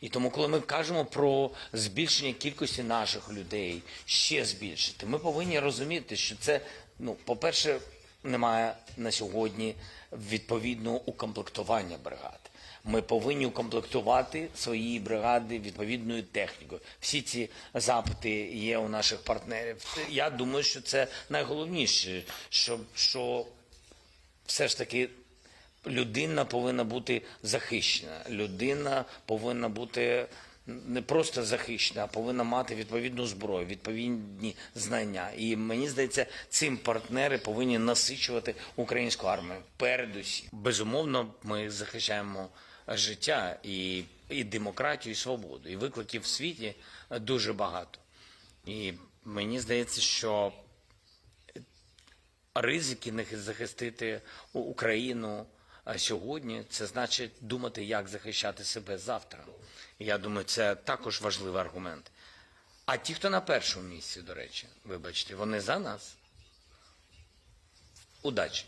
І тому, коли ми кажемо про збільшення кількості наших людей, ще збільшити, ми повинні розуміти, що це, ну, по-перше, немає на сьогодні відповідного укомплектування бригад. Ми повинні укомплектувати свої бригади відповідною технікою. Всі ці запити є у наших партнерів. Я думаю, що це найголовніше, що, що все ж таки людина повинна бути захищена. Людина повинна бути не просто захищена, а повинна мати відповідну зброю, відповідні знання. І мені здається, цим партнери повинні насичувати українську армію. Передусім, безумовно, ми захищаємо життя і, і демократію, і свободу. І викликів в світі дуже багато. І мені здається, що ризики не захистити Україну сьогодні, це значить думати, як захищати себе завтра. Я думаю, це також важливий аргумент. А ті, хто на першому місці, до речі, вибачте, вони за нас. Удачі!